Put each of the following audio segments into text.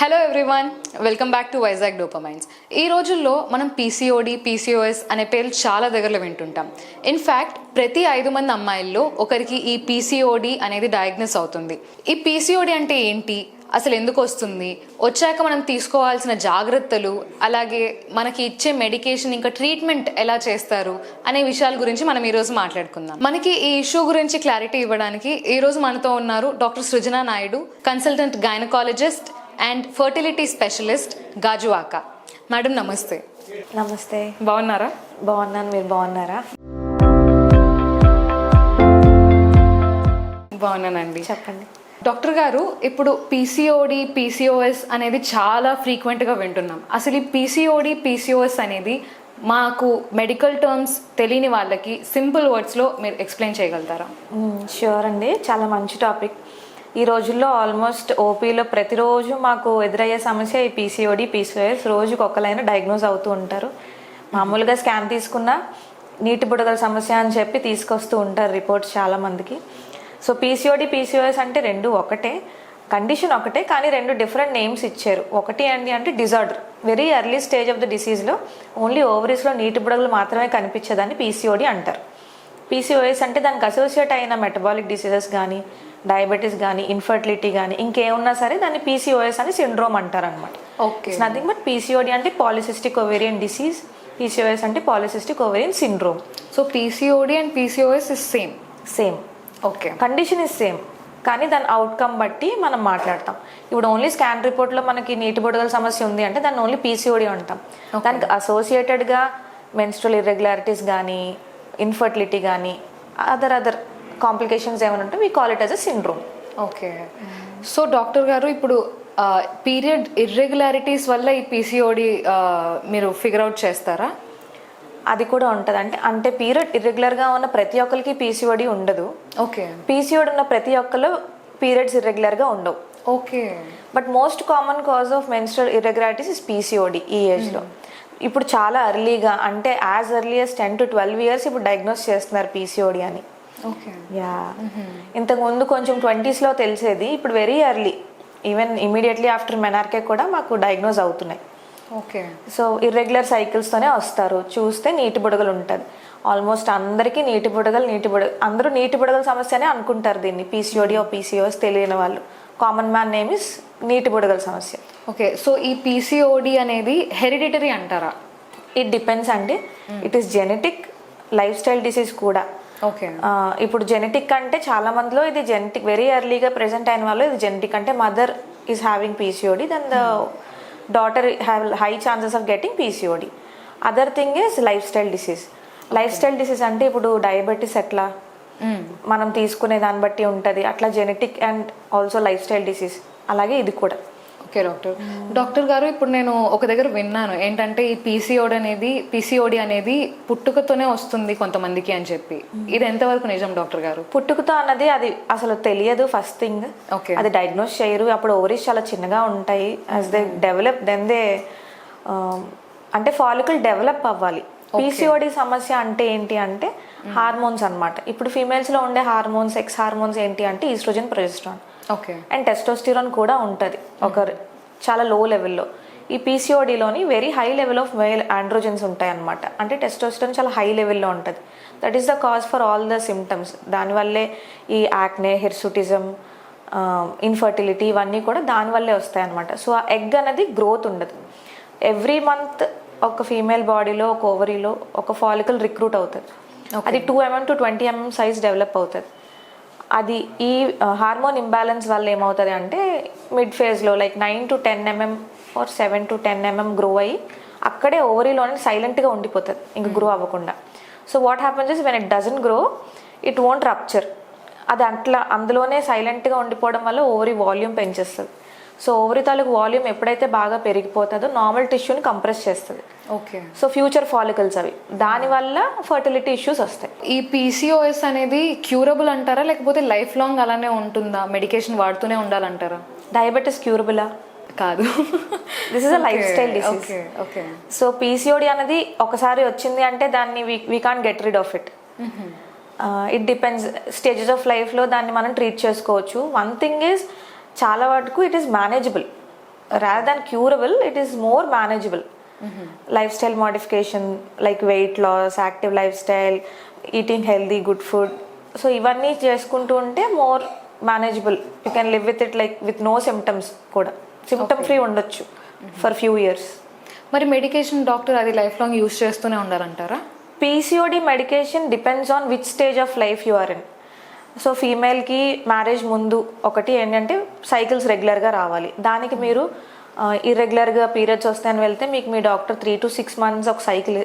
Hello everyone welcome back to Vizag dopamines ఈ రోజుల్లో మనం పీసీఓడి పీసీఓఎస్ అనే పేర్లు చాలా దగ్గరలో వింటుంటాం. ఇన్ఫ్యాక్ట్ ప్రతి ఐదు మంది అమ్మాయిల్లో ఒకరికి ఈ పీసీఓడి అనేది డయాగ్నోస్ అవుతుంది. ఈ పీసీఓడి అంటే ఏంటి? అసలు ఎందుకు వస్తుంది? వచ్చాక మనం తీసుకోవాల్సిన జాగ్రత్తలు అలాగే మనకి ఇచ్చే మెడికేషన్ ఇంకా ట్రీట్మెంట్ ఎలా చేస్తారు అనే విషయాల గురించి మనం ఈరోజు మాట్లాడుకుందాం. మనకి ఈ ఇష్యూ గురించి క్లారిటీ ఇవ్వడానికి ఈ రోజు మనతో ఉన్నారు doctor Srujana Naidu consultant gynaecologist and fertility specialist Gajuwaka madam నమస్తే. నమస్తే. బాగున్నారా? బాగున్నాను మీరు బాగున్నారా? బాగున్నానండి. చెప్పండి. డాక్టర్ గారు ఇప్పుడు పీసీఓడి పీసీఓఎస్ అనేది చాలా ఫ్రీక్వెంట్గా వింటున్నాం. అసలు ఈ పీసీఓడి పీసీఓఎస్ అనేది మాకు మెడికల్ టర్మ్స్ తెలియని వాళ్ళకి సింపుల్ వర్డ్స్లో మీరు ఎక్స్ప్లెయిన్ చేయగలుగుతారా? ష్యూర్ అండి. చాలా మంచి టాపిక్ ఈ రోజుల్లో ఆల్మోస్ట్ ఓపీలో ప్రతిరోజు మాకు ఎదురయ్యే సమస్య ఈ పీసీఓడి పీసీఓఎస్ రోజుకి ఒకలైనా డయాగ్నోజ్ అవుతూ ఉంటారు. మామూలుగా స్కాన్ తీసుకున్నా నీటి బుడగల సమస్య అని చెప్పి తీసుకొస్తూ ఉంటారు రిపోర్ట్స్ చాలామందికి. సో పీసీఓడి పీసీఓఎస్ అంటే రెండు ఒకటే. కండిషన్ ఒకటే కానీ రెండు డిఫరెంట్ నేమ్స్ ఇచ్చారు. ఒకటి ఏంటి అంటే disorder very early stage of the డిసీజ్లో only ఓవరీస్లో నీటి బుడగలు మాత్రమే కనిపించేదాన్ని పీసీఓడి అంటారు. పీసీఓఎస్ అంటే దానికి అసోసియేట్ అయిన మెటబాలిక్ డిసీజెస్ కానీ డయాబెటీస్ కానీ ఇన్ఫర్టిలిటీ కానీ ఇంకేమున్నా సరే దాన్ని పీసీఓఎస్ అని సిండ్రోమ్ అంటారు అనమాట ఓకే నథింగ్ బట్ పీసీఓడి అంటే పాలిసిస్టిక్ ఓవేరియన్ డిసీజ్ పీసీఓఎస్ అంటే polycystic ovarian syndrome so PCOD and PCOS is same same okay condition is same కానీ దాని అవుట్కమ్ బట్టి మనం మాట్లాడతాం. ఇప్పుడు ఓన్లీ స్కాన్ రిపోర్ట్లో మనకి నీటి బుడగల సమస్య ఉంది అంటే దాన్ని ఓన్లీ పీసీఓడి అంటాం. దానికి అసోసియేటెడ్గా మెన్స్ట్రల్ ఇర్రెగ్యులారిటీస్ కానీ ఇన్ఫర్టిలిటీ కానీ అదర్ అదర్ కాంప్లికేషన్స్ ఏమైనా ఉంటే we call it as a syndrome okay so doctor గారు ఇప్పుడు పీరియడ్ ఇర్రెగ్యులారిటీస్ వల్ల ఈ పీసీఓడి మీరు ఫిగర్ అవుట్ చేస్తారా? అది కూడా ఉంటుంది. అంటే అంటే పీరియడ్ ఇర్రెగ్యులర్గా ఉన్న ప్రతి ఒక్కరికి పీసీఓడి ఉండదు. ఓకే పీసీఓడి ఉన్న ప్రతి ఒక్కరు పీరియడ్స్ ఇర్రెగ్యులర్గా ఉండవు. Okay but most common cause of menstrual irregularities is PCOD ఈ ఏజ్లో ఇప్పుడు చాలా ఎర్లీగా అంటే as early as ten to twelve years ఇప్పుడు డయాగ్నోస్ చేస్తున్నారు పీసీఓడి అని. యా ఇంతకుముందు కొంచెం ట్వంటీస్లో తెలిసేది ఇప్పుడు very early even immediately after menarche కూడా మాకు డయాగ్నోస్ అవుతున్నాయి. ఓకే సో ఇర్రెగ్యులర్ సైకిల్స్తోనే వస్తారు. చూస్తే నీటి బుడగలు ఉంటుంది. ఆల్మోస్ట్ అందరికీ నీటి బుడగలు నీటి బుడగ అందరూ నీటి బుడగల సమస్యనే అనుకుంటారు దీన్ని. పీసీఓడి ఓ పీసీఓఎస్ తెలియని వాళ్ళు. కామన్ మ్యాన్ నేమ్ ఇస్ నీటి బుడగల సమస్య. ఓకే సో ఈ పీసీఓడి అనేది హెరిడిటరీ అంటారా? ఇట్ డిపెండ్స్ అండి. It is genetic lifestyle disease కూడా. ఇప్పుడు జెనెటిక్ అంటే చాలా మందిలో ఇది జెనెటిక్ వెరీ ఎర్లీగా ప్రెసెంట్ అయిన వాళ్ళు ఇది జెనెటిక్ అంటే mother is having PCOD then the daughter have high chances of getting PCOD other thing is lifestyle disease lifestyle disease అంటే ఇప్పుడు డయాబెటీస్ ఎట్లా? మనం తీసుకునే దాన్ని బట్టి ఉంటుంది. అట్లా genetic and also lifestyle disease అలాగే ఇది కూడా. Okay doctor. డాక్టర్ గారు ఇప్పుడు నేను ఒక దగ్గర విన్నాను. ఏంటంటే ఈ పీసీఓడి అనేది పీసీఓడి అనేది పుట్టుకతోనే వస్తుంది కొంతమందికి అని చెప్పి. ఇది ఎంతవరకు నిజం డాక్టర్ గారు? పుట్టుకతో అన్నది అది అసలు తెలియదు ఫస్ట్ థింగ్. ఓకే. అది డయాగ్నోస్ చేయరు. అప్పుడు ఓవరీస్ చాలా చిన్నగా ఉంటాయి. As they develop then they అంటే ఫాలికల్ డెవలప్ అవ్వాలి. పీసీఓడి సమస్య అంటే ఏంటి అంటే హార్మోన్స్ అన్నమాట. ఇప్పుడు females లో ఉండే హార్మోన్స్ ఎక్స్ హార్మోన్స్ ఏంటి అంటే ఈస్ట్రోజన్ ప్రొజెస్ట్రాన్. అండ్ టెస్టోస్టిరాన్ కూడా ఉంటుంది. ఒక చాలా లో. లెవెల్లో ఈ పీసీఓడిలోని very high level of male androgens ఉంటాయి అనమాట అంటే టెస్టోస్టిరాన్ చాలా హై లెవెల్లో ఉంటుంది. That is the cause for all the symptoms దానివల్లే ఈ యాక్నే హిర్సుటిజం ఇన్ఫర్టిలిటీ ఇవన్నీ కూడా దానివల్లే వస్తాయి అనమాట సో ఆ ఎగ్ అనేది గ్రోత్ ఉండదు. ఎవ్రీ మంత్ ఒక ఫీమేల్ బాడీలో ఒక ఓవరీలో ఒక ఫాలికల్ రిక్రూట్ అవుతుంది. అది two mm to twenty mm size develop అవుతుంది. అది ఈ హార్మోన్ ఇంబ్యాలెన్స్ వల్ల ఏమవుతుంది అంటే మిడ్ ఫేజ్లో like nine to ten mm or seven to ten mm grow అయ్యి అక్కడే ఓవరీలోనే సైలెంట్గా ఉండిపోతుంది ఇంక గ్రో అవ్వకుండా. So what happens is when it doesn't grow it won't rupture అది అట్లా అందులోనే సైలెంట్గా ఉండిపోవడం వల్ల ఓవరీ వాల్యూమ్ పెంచేస్తుంది. సో ఓవరీ తాలూకు వాల్యూమ్ ఎప్పుడైతే బాగా పెరిగిపోతుందో నార్మల్ టిష్యూని కంప్రెస్ చేస్తుంది. ఓకే సో ఫ్యూచర్ ఫాలికల్స్ అవి. దానివల్ల ఫర్టిలిటీ ఇష్యూస్ వస్తాయి. ఈ పీసీఓఎస్ అనేది క్యూరబుల్ అంటారా? లేకపోతే లైఫ్ లాంగ్ అలానే ఉంటుందా? మెడికేషన్ వాడుతూనే ఉండాలంటారా? డయాబెటీస్ క్యూరబులా కాదు. This is a lifestyle disease okay okay so PCOD అనేది ఒకసారి వచ్చింది అంటే దాన్ని we can get rid of it it depends stages of లైఫ్లో దాన్ని మనం ట్రీట్ చేసుకోవచ్చు. వన్ థింగ్ ఈజ్ చాలా వరకు it is manageable rather than curable it is more manageable lifestyle modification like weight loss active lifestyle eating healthy good food so ఇవన్నీ చేసుకుంటూ ఉంటే more manageable you can live with it like with no symptoms కూడా. Symptom free ఉండొచ్చు for few years మరి medication doctor అది lifelong use చేస్తూనే ఉండాలంటారా? PCOD medication depends on which stage of life you are in so ఫీమేల్కి marriage ముందు ఒకటి ఏంటంటే cycles రెగ్యులర్గా రావాలి. దానికి మీరు ఇర్రెగ్యులర్గా పీరియడ్స్ వస్తాయని వెళ్తే మీకు మీ doctor three to six months ఒక సైకిల్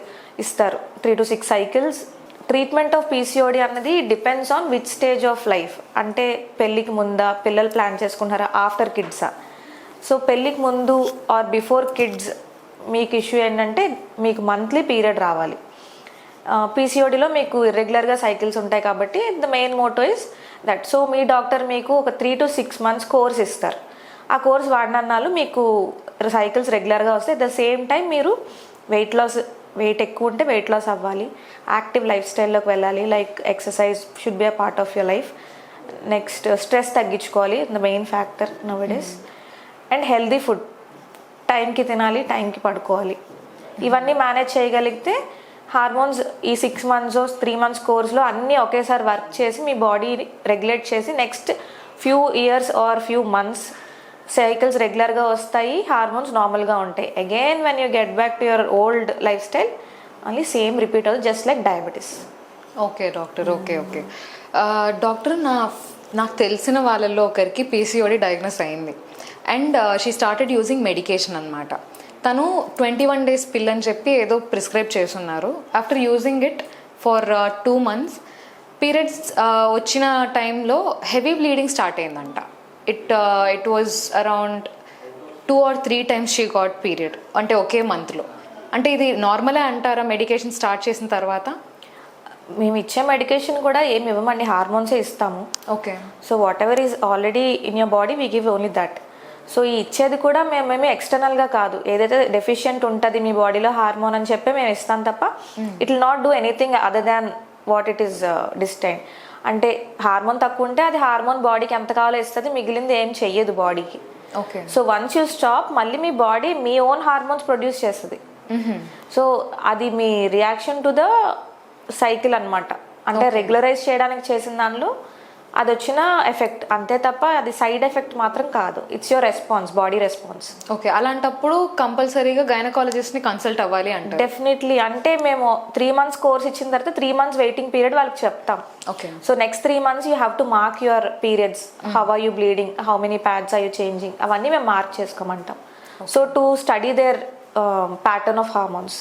ఇస్తారు. Three to six cycles treatment of PCOD అన్నది depends on which stage of life అంటే పెళ్ళికి ముందా పిల్లలు ప్లాన్ చేసుకుంటారా ఆఫ్టర్ కిడ్సా సో పెళ్ళికి ముందు ఆర్ బిఫోర్ కిడ్స్ మీకు ఇష్యూ ఏంటంటే మీకు మంత్లీ పీరియడ్ రావాలి. పీసీఓడిలో మీకు రెగ్యులర్గా సైకిల్స్ ఉంటాయి కాబట్టి the main motto is that so me doctor మీకు ఒక three to six months course ఇస్తారు. ఆ కోర్స్ వాడినన్నాళ్ళు మీకు సైకిల్స్ రెగ్యులర్గా వస్తే ద సేమ్ టైం మీరు వెయిట్ లాస్ వెయిట్ ఎక్కువ ఉంటే వెయిట్ లాస్ అవ్వాలి. యాక్టివ్ లైఫ్ స్టైల్లోకి వెళ్ళాలి. Like exercise should be a part of your life next stress తగ్గించుకోవాలి. The main factor nowadays and healthy food. టైంకి తినాలి టైంకి పడుకోవాలి. ఇవన్నీ మేనేజ్ చేయగలిగితే హార్మోన్స్ ఈ సిక్స్ మంత్స్ త్రీ మంత్స్ కోర్స్లో అన్నీ ఒకేసారి వర్క్ చేసి మీ బాడీ రెగ్యులేట్ చేసి next few years or few months cycles రెగ్యులర్గా వస్తాయి హార్మోన్స్ నార్మల్గా ఉంటాయి. Again when you get back to your old lifestyle only same repeat అవుతుంది just like diabetes okay doctor okay okay doctor నా నాకు తెలిసిన వాళ్ళల్లో ఒకరికి పీసీఓడి డయాగ్నోస్ అయింది. And she started using medication అనమాట తను ట్వంటీ వన్ డేస్ పిల్ అని చెప్పి ఏదో ప్రిస్క్రైబ్ చేస్తున్నారు. After using it for two months periods వచ్చిన టైంలో హెవీ బ్లీడింగ్ స్టార్ట్ అయిందంట. It it was around two or three times she got period అంటే ఒకే మంత్లో అంటే ఇది నార్మలే అంటారా మెడికేషన్ స్టార్ట్ చేసిన తర్వాత? మేము ఇచ్చే మెడికేషన్ కూడా ఏమి ఇవ్వమండి హార్మోన్సే ఇస్తాము. Okay so whatever is already in your body we give only that so ఈ ఇచ్చేది కూడా మేము మేము ఎక్స్టర్నల్గా కాదు. ఏదైతే డెఫిషియెంట్ ఉంటుంది మీ బాడీలో హార్మోన్ అని చెప్పి మేము ఇస్తాం తప్ప it will not do anything other than what it is destine అంటే హార్మోన్ తక్కువ ఉంటే అది హార్మోన్ బాడీకి ఎంత కావాలో ఇస్తుంది మిగిలింది ఏం చెయ్యదు బాడీకి. Okay. So once you stop మళ్ళీ మీ బాడీ మీ ఓన్ హార్మోన్స్ ప్రొడ్యూస్ చేస్తుంది. సో అది మీ రియాక్షన్ టు ద సైకిల్ అన్నమాట. అంటే రెగ్యులరైజ్ చేయడానికి చేసిన దానిలో అది వచ్చిన ఎఫెక్ట్ అంతే తప్ప అది సైడ్ ఎఫెక్ట్ మాత్రం కాదు. It's your response body response okay అలాంటప్పుడు కంపల్సరీగా గైనకాలజిస్ట్ని కన్సల్ట్ అవ్వాలి అంటారు. డెఫినెట్లీ అంటే మేము త్రీ మంత్స్ కోర్స్ ఇచ్చిన తర్వాత త్రీ మంత్స్ వెయిటింగ్ పీరియడ్ వాళ్ళకి చెప్తాం. Okay. So next three months you have to mark your periods how are you bleeding how many pads are you changing అవన్నీ మేము mark చేసుకోమంటాం. So to study their pattern of hormones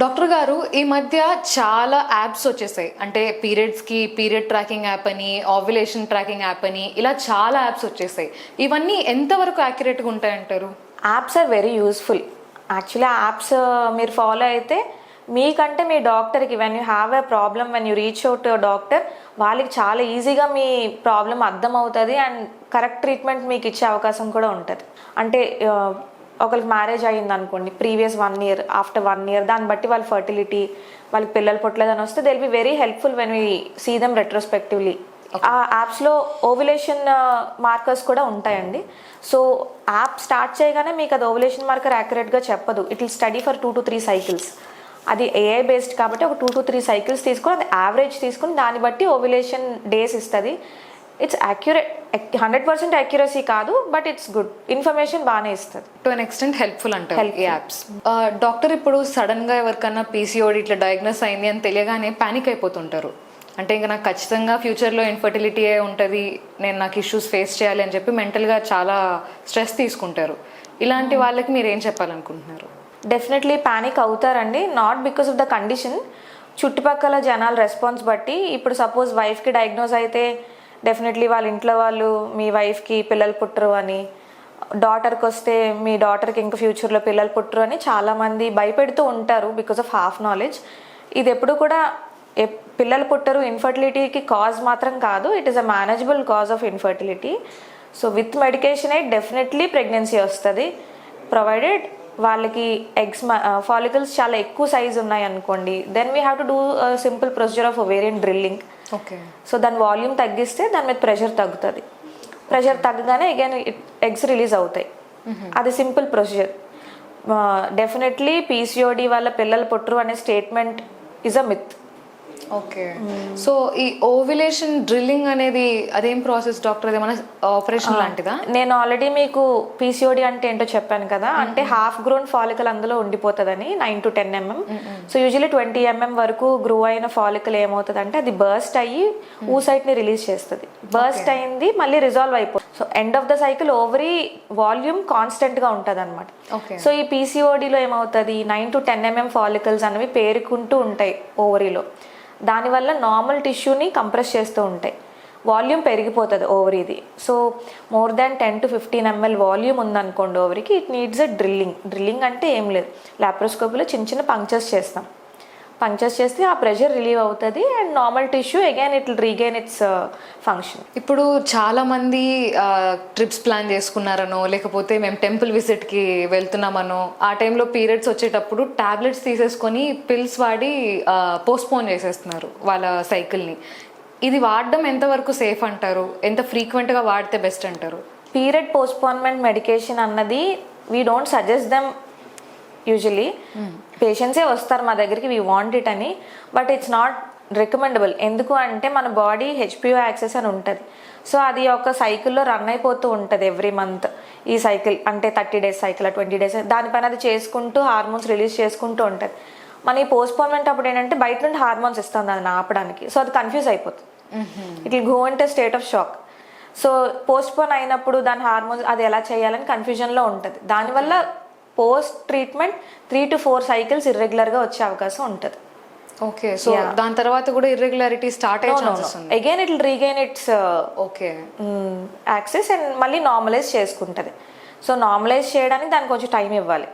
doctor గారు ఈ మధ్య చాలా apps వచ్చేసాయి. అంటే పీరియడ్స్కి period tracking app అని ఆవ్యులేషన్ tracking app అని ఇలా చాలా యాప్స్ వచ్చేసాయి. ఇవన్నీ ఎంతవరకు యాక్యురేట్గా ఉంటాయంటారు? Apps are very useful. Actually ఆ యాప్స్ మీరు ఫాలో అయితే మీకంటే మీ డాక్టర్కి when you have a problem when you reach out doctor వాళ్ళకి చాలా ఈజీగా మీ ప్రాబ్లం అర్థమవుతుంది అండ్ కరెక్ట్ ట్రీట్మెంట్ మీకు ఇచ్చే అవకాశం కూడా ఉంటుంది. అంటే ఒకరికి మ్యారేజ్ అయ్యింది అనుకోండి previous one year after one year దాన్ని బట్టి వాళ్ళ ఫర్టిలిటీ వాళ్ళకి పిల్లలు పుట్టలేదని వస్తే it'll be very helpful when we see them రెట్రోస్పెక్టివ్లీ ఆ యాప్స్లో ఓవులేషన్ మార్కర్స్ కూడా ఉంటాయండి. సో యాప్ స్టార్ట్ చేయగానే మీకు అది ఓవులేషన్ మార్కర్ యాక్యురేట్గా చెప్పదు. It will study for two to three cycles అది ఏఐ బేస్డ్ కాబట్టి ఒక టూ టు త్రీ సైకిల్స్ తీసుకొని అది యావరేజ్ తీసుకుని దాన్ని బట్టి ఓవులేషన్ డేస్ ఇస్తుంది. It's accurate hundred percent accuracy కాదు బట్ ఇట్స్ గుడ్ ఇన్ఫర్మేషన్ బాగానే ఇస్తుంది. టు అన్ ఎక్స్టెంట్ హెల్ప్ఫుల్ అంటారు ఈ యాప్స్ డాక్టర్ ఇప్పుడు సడన్గా ఎవరికన్నా పీసీఓడి ఇట్లా డయాగ్నోస్ అయింది అని తెలియగానే పానిక్ అయిపోతుంటారు. అంటే ఇంకా నాకు ఖచ్చితంగా ఫ్యూచర్లో ఇన్ఫర్టిలిటీ ఉంటుంది నేను నాకు ఇష్యూస్ ఫేస్ చేయాలి అని చెప్పి మెంటల్గా చాలా స్ట్రెస్ తీసుకుంటారు. ఇలాంటి వాళ్ళకి మీరు ఏం చెప్పాలనుకుంటున్నారు? డెఫినెట్లీ ప్యానిక్ అవుతారండి. Not because of the condition చుట్టుపక్కల జనాల రెస్పాన్స్ బట్టి ఇప్పుడు సపోజ్ వైఫ్కి డయాగ్నోజ్ అయితే డెఫినెట్లీ వాళ్ళ ఇంట్లో వాళ్ళు మీ వైఫ్కి పిల్లలు పుట్టరు అని. డాటర్కి వస్తే మీ డాటర్కి ఇంకా ఫ్యూచర్లో పిల్లలు పుట్టరు అని చాలామంది భయపెడుతూ ఉంటారు బికాస్ ఆఫ్ హాఫ్ నాలెడ్జ్ ఇది ఎప్పుడు కూడా పిల్లలు పుట్టరు ఇన్ఫర్టిలిటీకి కాజ్ మాత్రం కాదు it is a manageable cause of infertility so with medication అయితే డెఫినెట్లీ ప్రెగ్నెన్సీ వస్తుంది. ప్రొవైడెడ్ వాళ్ళకి ఎగ్స్ ఫాలికల్స్ చాలా ఎక్కువ సైజ్ ఉన్నాయి అనుకోండి then we have to do simple procedure of ovarian drilling okay so దాని వాల్యూమ్ తగ్గిస్తే దాని మీద ప్రెషర్ తగ్గుతుంది. ప్రెషర్ తగ్గగానే అగైన్ ఎగ్స్ రిలీజ్ అవుతాయి. అది సింపుల్ ప్రొసీజర్ డెఫినెట్లీ పీసీఓడి వల్ల పిల్లలు పుట్టరు అనే statement is a myth okay so ఈ ఓవిలేషన్ డ్రిల్లింగ్ అనేది అదేం ప్రాసెస్ డాక్టర్ ఆపరేషన్ లాంటిదా? నేను ఆల్రెడీ మీకు పీసీఓడి అంటే ఏంటో చెప్పాను కదా. అంటే హాఫ్ గ్రోన్ ఫాలికల్ అందులో ఉండిపోతుందని nine to ten mm so usually twenty mm వరకు గ్రో అయిన ఫాలికల్ ఏమవుతుంది అంటే అది బర్స్ట్ అయ్యి ఊసైట్ని రిలీజ్ చేస్తుంది. బర్స్ట్ అయింది మళ్ళీ రిజాల్వ్ అయిపోతుంది so end of the cycle ovary volume కాన్స్టెంట్గా ఉంటుంది అనమాట సో ఈ పీసీఓడిలో ఏమవుతుంది? Nine to ten mm follicles అనేవి పేరుకుంటూ ఉంటాయి ఓవరీలో దానివల్ల నార్మల్ టిష్యూని కంప్రెస్ చేస్తూ ఉంటాయి. వాల్యూమ్ పెరిగిపోతుంది ఓవరీది so more than ten to fifteen ml volume ఉందనుకోండి ఓవరీకి it needs a drilling drilling అంటే ఏం లేదు. లాప్రోస్కోపీలో చిన్న చిన్న పంక్చర్స్ చేస్తాం. పంక్చర్స్ చేస్తే ఆ ప్రెషర్ రిలీవ్ అవుతుంది and normal tissue again it regain its function ఇప్పుడు చాలా మంది ట్రిప్స్ ప్లాన్ చేసుకున్నారనో లేకపోతే మేము టెంపుల్ విజిట్కి వెళ్తున్నామనో ఆ టైంలో పీరియడ్స్ వచ్చేటప్పుడు టాబ్లెట్స్ తీసేసుకొని పిల్స్ వాడి పోస్ట్పోన్ చేసేస్తున్నారు వాళ్ళ సైకిల్ని. ఇది వాడడం ఎంతవరకు సేఫ్ అంటారు? ఎంత ఫ్రీక్వెంట్గా వాడితే బెస్ట్ అంటారు? పీరియడ్ పోస్ట్పోన్మెంట్ మెడికేషన్ అన్నది we don't suggest them usually పేషెంట్సే వస్తారు మా దగ్గరికి వీ వాంట్ ఇట్ అని. బట్ ఇట్స్ నాట్ రికమెండబుల్ ఎందుకు అంటే మన బాడీ హెచ్పిఓ యాక్సెస్ అని ఉంటుంది. సో అది ఒక సైకిల్లో రన్ అయిపోతూ ఉంటుంది ఎవ్రీ మంత్ ఈ సైకిల్ అంటే thirty days cycle twenty days దానిపైన అది చేసుకుంటూ హార్మోన్స్ రిలీజ్ చేసుకుంటూ ఉంటుంది. మన ఈ పోస్ట్పోన్మెంట్ అప్పుడు ఏంటంటే బయట నుండి హార్మోన్స్ ఇస్తుంది దాన్ని ఆపడానికి సో అది కన్ఫ్యూజ్ అయిపోతుంది. ఇట్ విల్ గో అంటే state of shock so postpone అయినప్పుడు దాని హార్మోన్స్ అది ఎలా చేయాలని కన్ఫ్యూజన్లో ఉంటుంది. దానివల్ల post treatment three to four cycles ఇర్రెగ్యులర్గా వచ్చే అవకాశం ఉంటుంది. ఓకే సో దాని తర్వాత కూడా ఇర్రెగ్యులారిటీ స్టార్ట్ అయ్యే again it regain its okay. Access and మళ్ళీ నార్మలైజ్ చేసుకుంటుంది. సో నార్మలైజ్ చేయడానికి దానికి కొంచెం టైం ఇవ్వాలి.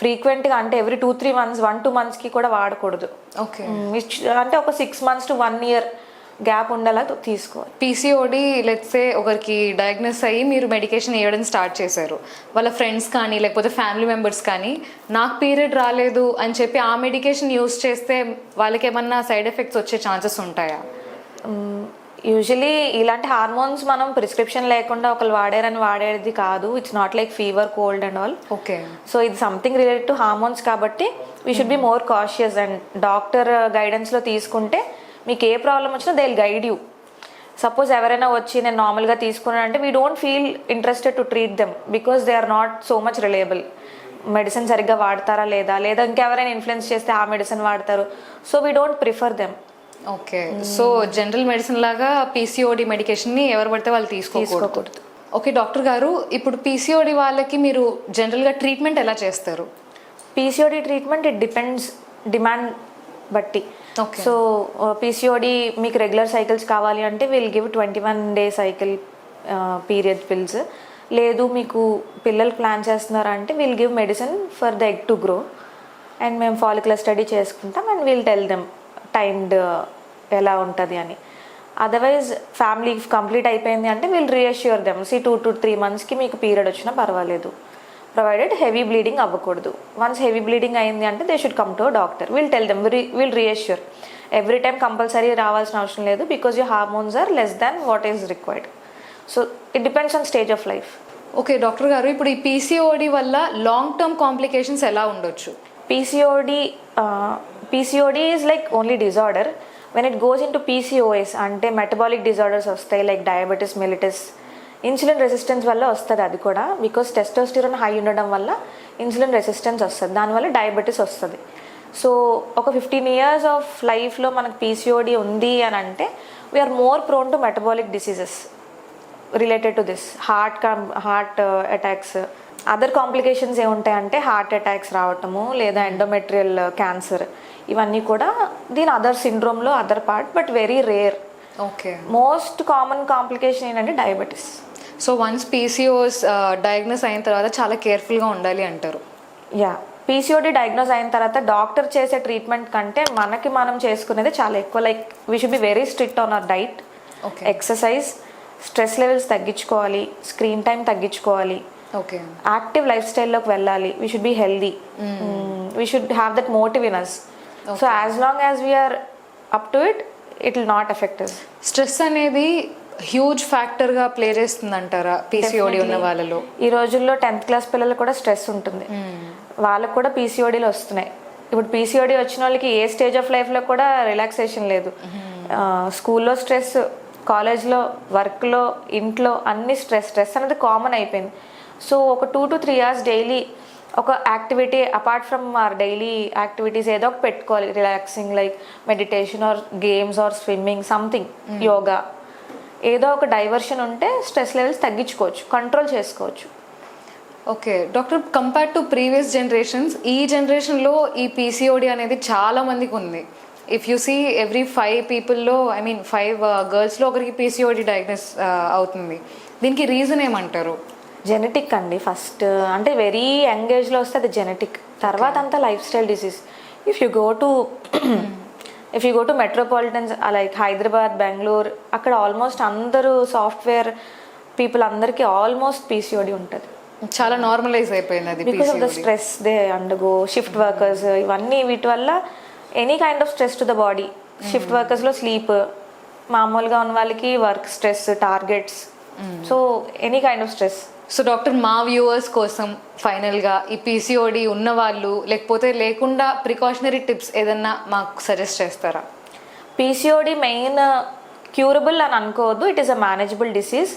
ఫ్రీక్వెంట్గా అంటే every two three months one two మంత్స్కి కూడా వాడకూడదు. ఓకే. Mm, అంటే ఒక six months to one year gap ఉండేలా తీసుకోవాలి. పీసీఓడి లెట్సే ఒకరికి డయాగ్నోస్ అయ్యి మీరు మెడికేషన్ ఇవ్వడం స్టార్ట్ చేశారు. వాళ్ళ ఫ్రెండ్స్ కానీ లేకపోతే ఫ్యామిలీ మెంబర్స్ కానీ నాకు పీరియడ్ రాలేదు అని చెప్పి ఆ మెడికేషన్ యూస్ చేస్తే వాళ్ళకి ఏమన్నా సైడ్ ఎఫెక్ట్స్ వచ్చే ఛాన్సెస్ ఉంటాయా? యూజువలీ ఇలాంటి హార్మోన్స్ మనం ప్రిస్క్రిప్షన్ లేకుండా ఒకరు వాడారని వాడేది కాదు. It's not like fever cold and all okay so ఇది సంథింగ్ రిలేటెడ్ టు హార్మోన్స్ కాబట్టి we should be more cautious and doctor గైడెన్స్లో తీసుకుంటే మీకు ఏ ప్రాబ్లం వచ్చినా they will guide you suppose ఎవరైనా వచ్చి నేను నార్మల్గా తీసుకున్నాను అంటే we don't feel interested to treat them because they are not so much reliable medicine సరిగ్గా వాడతారా లేదా? లేదా ఇంకెవరైనా ఇన్ఫ్లుయెన్స్ చేస్తే ఆ మెడిసిన్ వాడతారు. So we don't prefer them okay so general medicine లాగా పీసీఓడి మెడికేషన్ని ఎవరు పడితే వాళ్ళు తీసుకోకూడదు. ఓకే డాక్టర్ గారు ఇప్పుడు పీసీఓడి వాళ్ళకి మీరు జనరల్గా ట్రీట్మెంట్ ఎలా చేస్తారు? PCOD treatment it depends demand బట్టి. సో పీసీఓడి uh, మీకు రెగ్యులర్ సైకిల్స్ కావాలి అంటే will give twenty one day cycle period pills లేదు మీకు పిల్లలు ప్లాన్ చేస్తున్నారంటే will give medicine for the egg to grow and మేము ఫాలిక్యులర్ స్టడీ చేసుకుంటాం and will tell them timed ఎలా ఉంటుంది అని. అదర్వైజ్ ఫ్యామిలీ కంప్లీట్ అయిపోయింది అంటే will reassure them see two to three మంత్స్కి మీకు పీరియడ్ వచ్చినా పర్వాలేదు. ప్రొవైడెడ్ హెవీ బ్లీడింగ్ అవ్వకూడదు. వన్స్ హెవీ బ్లీడింగ్ అయింది అంటే they should come to doctor will tell them will reassure every time compulsory రావాల్సిన అవసరం లేదు because you hormones are less than what is required so it depends on stage of life okay doctor గారు ఇప్పుడు ఈ PCOD వల్ల long term complications ఎలా ఉండొచ్చు? PCOD PCOD is like only disorder when it goes in to PCOS అంటే metabolic disorders వస్తాయి like diabetes mellitus insulin resistance వల్ల వస్తుంది అది కూడా బికాస్ టెస్టోస్టిరోన్ హై ఉండడం వల్ల ఇన్సులిన్ రెసిస్టెన్స్ వస్తుంది. దానివల్ల డయాబెటీస్ వస్తుంది. సో ఒక ఫిఫ్టీన్ ఇయర్స్ ఆఫ్ లైఫ్లో మనకు పీసీఓడి ఉంది అని అంటే we're more prone to metabolic diseases related to this heart heart attacks other complications ఏముంటాయంటే heart attacks రావటము లేదా ఎండోమెట్రియల్ క్యాన్సర్ ఇవన్నీ కూడా దీని other సిండ్రోమ్లో other part but very rare okay most common complication ఏంటంటే diabetes so once PCOS diagnose అయిన తర్వాత చాలా కేర్ఫుల్గా ఉండాలి అంటారు. యా పీసీఓడి డయాగ్నోస్ అయిన తర్వాత డాక్టర్ చేసే ట్రీట్మెంట్ కంటే మనకి మనం చేసుకునేది చాలా ఎక్కువ. Like we should be very strict on our diet okay exercise stress levels తగ్గించుకోవాలి స్క్రీన్ టైం తగ్గించుకోవాలి. ఓకే యాక్టివ్ లైఫ్ స్టైల్లోకి వెళ్ళాలి. We should be healthy we should have that motive in us so as long as we're up to it it will not effect us stress అనేది huge ఫ్యాక్టర్గా play చేస్తుందంటారా PCOD ఉన్న వాళ్ళలో? ఈ రోజుల్లో tenth class పిల్లలకు కూడా స్ట్రెస్ ఉంటుంది. వాళ్ళకు కూడా పీసీఓడీలు వస్తున్నాయి. ఇప్పుడు పీసీఓడి వచ్చిన వాళ్ళకి ఏ స్టేజ్ ఆఫ్ లైఫ్లో కూడా రిలాక్సేషన్ లేదు. స్కూల్లో స్ట్రెస్ కాలేజ్లో వర్క్లో ఇంట్లో అన్ని స్ట్రెస్ స్ట్రెస్ అనేది కామన్ అయిపోయింది. సో ఒక two to three hours daily ఒక activity apart from our daily activities ఏదో ఒక పెట్టుకోవాలి. Relaxing like meditation or games or swimming something yoga ఏదో ఒక డైవర్షన్ ఉంటే స్ట్రెస్ లెవెల్స్ తగ్గించుకోవచ్చు కంట్రోల్ చేసుకోవచ్చు. Okay doctor compare to previous generations ఈ జనరేషన్లో ఈ పీసీఓడి అనేది చాలా మందికి ఉంది. If you see every five పీపుల్లో I mean five గర్ల్స్లో ఒకరికి పీసీఓడి డయాగ్నోస్ అవుతుంది. దీనికి రీజన్ ఏమంటారు? జెనెటిక్ అండి ఫస్ట్ అంటే వెరీ యంగ్ ఏజ్లో వస్తే అది జెనెటిక్ తర్వాత అంతా lifestyle disease if you go to if you go to metropolitans like Hyderabad Bengaluru అక్కడ ఆల్మోస్ట్ అందరూ సాఫ్ట్వేర్ పీపుల్ అందరికీ ఆల్మోస్ట్ పీసీఓడి ఉంటుంది. చాలా నార్మలైజ్ అయిపోయింది అది because of the. Stress they undergo shift workers ఇవన్నీ వీటి వల్ల any kind of stress to the body shift వర్కర్స్లో sleep మామూలుగా ఉన్న వాళ్ళకి work stress targets so any kind of stress so doctor మా వ్యూవర్స్ కోసం ఫైనల్గా ఈ పీసీఓడి ఉన్న వాళ్ళు లేకపోతే లేకుండా ప్రికాషనరీ టిప్స్ ఏదన్నా మాకు సజెస్ట్ చేస్తారా? పీసీఓడి మెయిన్ క్యూరబుల్ అని అనుకోవద్దు it is a manageable disease.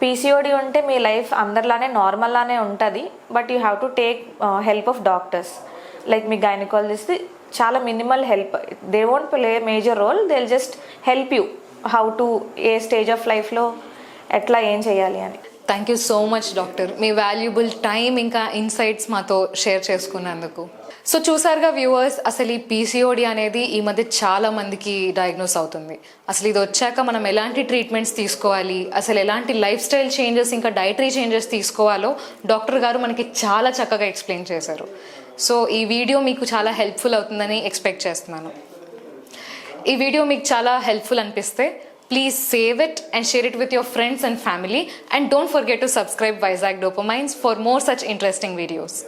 PCOD ఉంటే మీ లైఫ్ అందరిలానే నార్మల్లానే ఉంటుంది but you have to take help of doctors. Like me gynaecologist చాలా minimal help. They won't play major role they just help you how to A stage of లైఫ్లో ఎట్లా ఏం చేయాలి అని. Thank you so much doctor me valuable time ఇంకా insights మాతో share చేసుకున్నందుకు. So చూసారుగా వ్యూవర్స్ అసలు ఈ పీసీఓడి అనేది ఈ మధ్య చాలా మందికి డయాగ్నోస్ అవుతుంది. అసలు ఇది వచ్చాక మనం ఎలాంటి ట్రీట్మెంట్స్ తీసుకోవాలి? అసలు ఎలాంటి లైఫ్ స్టైల్ చేంజెస్ ఇంకా డైటరీ చేంజెస్ తీసుకోవాలో డాక్టర్ గారు మనకి చాలా చక్కగా ఎక్స్ప్లెయిన్ చేశారు. సో ఈ వీడియో మీకు చాలా హెల్ప్ఫుల్ అవుతుందని ఎక్స్పెక్ట్ చేస్తున్నాను. ఈ వీడియో మీకు చాలా హెల్ప్ఫుల్ అనిపిస్తే Please save it and share it with your friends and family. And don't forget to subscribe Vizag Dopamines for more such interesting videos.